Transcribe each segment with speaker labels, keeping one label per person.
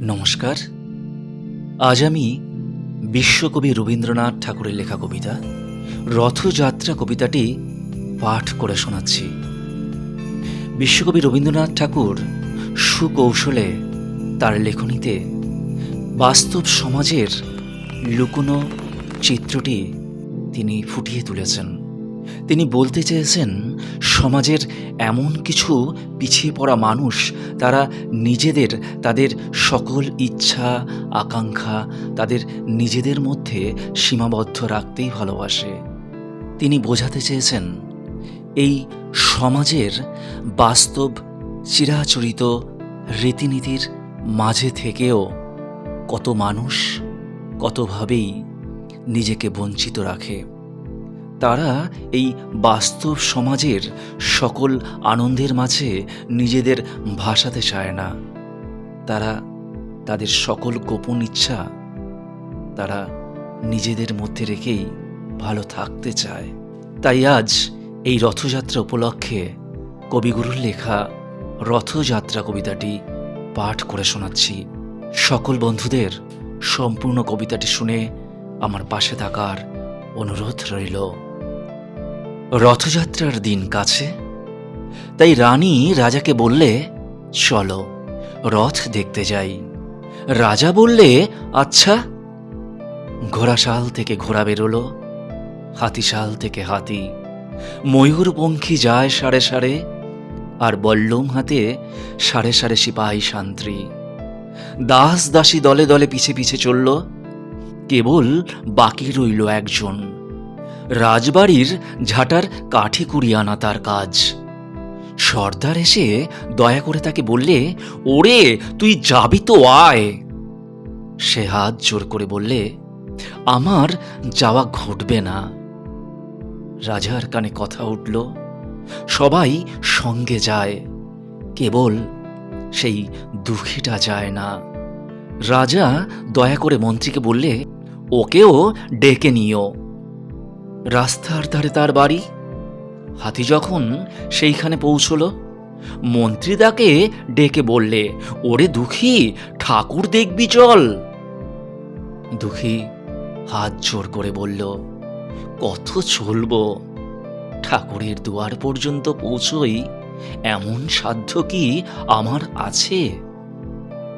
Speaker 1: নমস্কার। আজ আমি বিশ্বকবি রবীন্দ্রনাথ ঠাকুরের লেখা কবিতা, রথযাত্রা কবিতাটি পাঠ করে শোনাচ্ছি। বিশ্বকবি রবীন্দ্রনাথ ঠাকুর সুকৌশলে তার লেখনীতে বাস্তব সমাজের লুকোনো চিত্রটি তিনি ফুটিয়ে তুলেছেন। তিনি বলতে চেয়েছেন, সমাজের এমন কিছু পিছিয়ে পড়া মানুষ, তারা নিজেদের, তাদের সকল ইচ্ছা, আকাঙ্ক্ষা, তাদের নিজেদের মধ্যে সীমাবদ্ধ রাখতেই ভালোবাসে। তিনি বোঝাতে চেয়েছেন, এই সমাজের বাস্তব চিরাচরিত রীতিনীতির মাঝে থেকেও কত মানুষ কতভাবেই নিজেকে বঞ্চিত রাখে। তারা এই বাস্তব সমাজের সকল আনন্দের মাঝে নিজেদের ভাসাতে চায় না। তারা তাদের সকল গোপন ইচ্ছা তারা নিজেদের মধ্যে রেখেই ভালো থাকতে চায়। তাই আজ এই রথযাত্রা উপলক্ষে কবিগুরুর লেখা রথযাত্রা কবিতাটি পাঠ করে শোনাচ্ছি। সকল বন্ধুদের সম্পূর্ণ কবিতাটি শুনে আমার পাশে থাকার অনুরোধ রইল। রথযাত্রার দিন কাছে। তাই রানী রাজাকে বললে, চলো, রথ দেখতে যাই। রাজা বললে আচ্ছা। ঘোড়াশাল থেকে ঘোড়া বেরোলো, হাতিশাল থেকে হাতি। ময়ূরপঙ্খী যায় সাড়ে সাড়ে আর বল্লম হাতে সাড়ে সাড়ে সিপাহী শান্ত্রী দাস দাসী দলে দলে পিছে পিছে চলল, কেবল বাকি রইল একজন। রাজবাড়ির ঝাঁটার কাঠি কুড়িয়ে আনা তার কাজ। সর্দার এসে দয়া করে তাকে বললে, ওরে, তুই যাবি তো, আয়। সে হাত জোর করে বললে, আমার যাওয়া ঘটবে না। রাজার কানে কথা উঠল, সবাই সঙ্গে যায়। কেবল সেই দুঃখীটা যায় না। রাজা দয়া করে মন্ত্রীকে বললে, ওকেও ডেকে নিও। রাস্তার ধারে তার বাড়ি। হাতি যখন সেইখানে পৌঁছল, মন্ত্রী তাকে ডেকে বললে, ওরে দুঃখী, ঠাকুর দেখবি চল। দুঃখী হাত জোর করে বলল, কত চলবো? ঠাকুরের দুয়ার পর্যন্ত পৌঁছই এমন সাধ্য কি আমার আছে?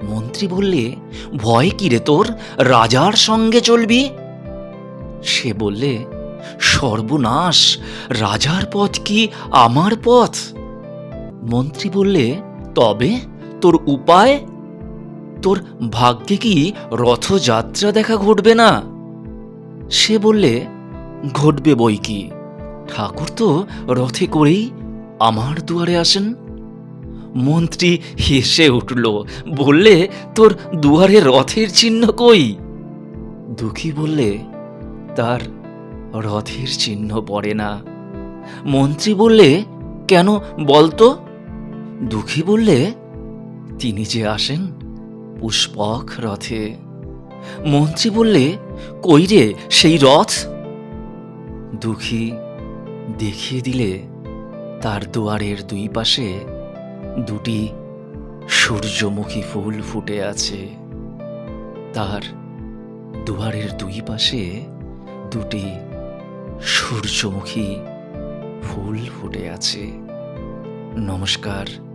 Speaker 1: মন্ত্রী বললে, ভয় কি রে তোর? রাজার সঙ্গে চলবি? সে বললে সর্বনাশ, রাজার পথ কি আমার পথ? মন্ত্রী বললে, তবে তোর উপায়? তোর ভাগ্যে কি রথযাত্রা দেখা ঘটবে না? সে বললে, ঘটবে বই কি? ঠাকুর তো রথে করেই আমার দুয়ারে আসেন। মন্ত্রী হেসে উঠল, বললে, তোর দুয়ারে রথের চিহ্ন কই? দুঃখী বললে, তার রথের চিহ্ন পড়ে না। মন্ত্রী বললে, কেন বলতো দুঃখী বললে, তিনি যে আসেন পুষ্পক রথে। মন্ত্রী বললে, কই রে, সেই রথ? দুঃখী দেখিয়ে দিলে, তার দুয়ারের দুই পাশে দুটি সূর্যমুখী ফুল ফুটে আছে। তার দুয়ারের দুই পাশে দুটি সূর্যমুখী ফুল ফুটে আছে। নমস্কার।